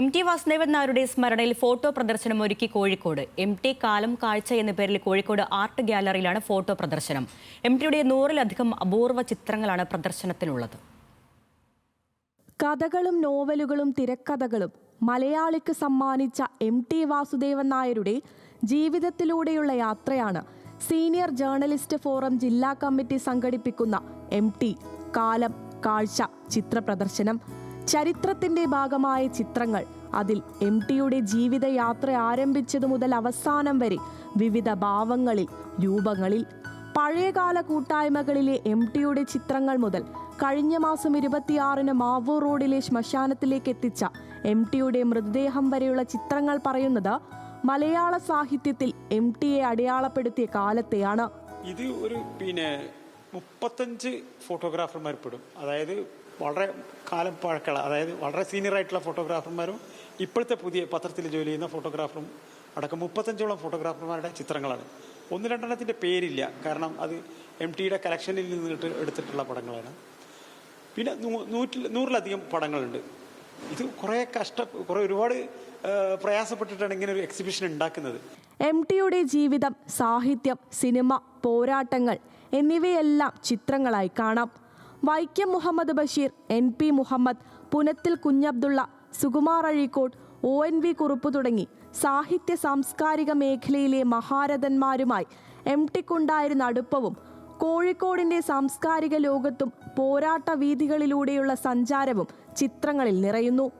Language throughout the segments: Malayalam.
എം ടി വാസുദേവൻ നായരുടെ സ്മരണയിൽ ഫോട്ടോ പ്രദർശനം ഒരുക്കി കോഴിക്കോട്. എം ടി കാലം കാഴ്ച എന്ന പേരിൽ കോഴിക്കോട് ആർട്ട് ഗ്യാലറിയിലാണ് ഫോട്ടോ പ്രദർശനം. എം ടിയുടെ നൂറിലധികം അപൂർവ ചിത്രങ്ങളാണ് പ്രദർശനത്തിലുള്ളത്. കഥകളും നോവലുകളും തിരക്കഥകളും മലയാളിക്ക് സമ്മാനിച്ച എം ടി വാസുദേവൻ നായരുടെ ജീവിതത്തിലൂടെയുള്ള യാത്രയാണ് സീനിയർ ജേർണലിസ്റ്റ് ഫോറം ജില്ലാ കമ്മിറ്റി സംഘടിപ്പിക്കുന്ന എം ടി കാലം കാഴ്ച ചിത്ര പ്രദർശനം ചരിത്രത്തിന്റെ ഭാഗമായ ചിത്രങ്ങൾ. അതിൽ എം ടിയുടെ ജീവിതയാത്ര ആരംഭിച്ചതു മുതൽ അവസാനം വരെ വിവിധ ഭാവങ്ങളിൽ രൂപങ്ങളിൽ പഴയകാല കൂട്ടായ്മകളിലെ എം ടിയുടെ ചിത്രങ്ങൾ മുതൽ കഴിഞ്ഞ മാസം ഇരുപത്തിയാറിന് മാവൂർ റോഡിലെ ശ്മശാനത്തിലേക്ക് എത്തിച്ച എം ടിയുടെ മൃതദേഹം വരെയുള്ള ചിത്രങ്ങൾ പറയുന്നത് മലയാള സാഹിത്യത്തിൽ എം ടിയെ അടയാളപ്പെടുത്തിയ കാലത്തെയാണ്. ഇത് ഒരു പിന്നെ മുപ്പത്തഞ്ച് ഫോട്ടോഗ്രാഫർമാർ പെടും അതായത് വളരെ കാലം പഴക്കമുള്ള അതായത് വളരെ സീനിയർ ആയിട്ടുള്ള ഫോട്ടോഗ്രാഫർമാരും ഇപ്പോഴത്തെ പുതിയ പത്രത്തിൽ ജോലി ചെയ്യുന്ന ഫോട്ടോഗ്രാഫറും അടക്കം മുപ്പത്തഞ്ചോളം ഫോട്ടോഗ്രാഫർമാരുടെ ചിത്രങ്ങളാണ്. ഒന്ന് രണ്ടെണ്ണത്തിന്റെ പേരില്ല കാരണം അത് എം ടിയുടെ കളക്ഷനിൽ നിന്നിട്ട് എടുത്തിട്ടുള്ള പടങ്ങളാണ്. പിന്നെ നൂറ്റിൽ നൂറിലധികം പടങ്ങളുണ്ട്. ഇത് കുറേ കഷ്ട കുറേ ഒരുപാട് പ്രയാസപ്പെട്ടിട്ടാണ് ഇങ്ങനെ ഒരു എക്സിബിഷൻ ഉണ്ടാക്കുന്നത്. എം ടിയുടെ ജീവിതം സാഹിത്യം സിനിമ പോരാട്ടങ്ങൾ എന്നിവയെല്ലാം ചിത്രങ്ങളായി കാണാം. Vaikom Muhammad Basheer N P Muhammad Punathil Kunhabdulla Sukumar Azhikode O N V Kurup തുടങ്ങി സാഹിത്യ സാംസ്കാരിക മേഖലയിലെ മഹാരഥന്മാരുമായി എം ടിക്കുണ്ടായിരുന്ന അടുപ്പവും കോഴിക്കോടിന്റെ സാംസ്കാരിക ലോകത്തും പോരാട്ട വീഥികളിലൂടെയുള്ള സഞ്ചാരവും ചിത്രങ്ങളിൽ നിറയുന്നു.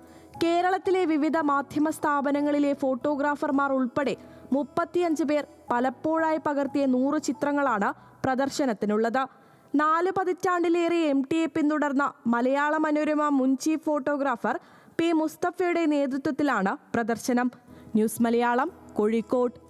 കേരളത്തിലെ വിവിധ മാധ്യമ സ്ഥാപനങ്ങളിലെ ഫോട്ടോഗ്രാഫർമാർ ഉൾപ്പെടെ മുപ്പത്തിയഞ്ച് പേർ പലപ്പോഴായി പകർത്തിയ നൂറ് ചിത്രങ്ങളാണ് പ്രദർശനത്തിനുള്ളത്. നാല് പതിറ്റാണ്ടിലേറെ എം ടിയെ പിന്തുടർന്ന മലയാള മനോരമ മുൻ ചീഫ് ഫോട്ടോഗ്രാഫർ പി മുസ്തഫയുടെ നേതൃത്വത്തിലാണ് പ്രദർശനം. ന്യൂസ് മലയാളം കോഴിക്കോട്.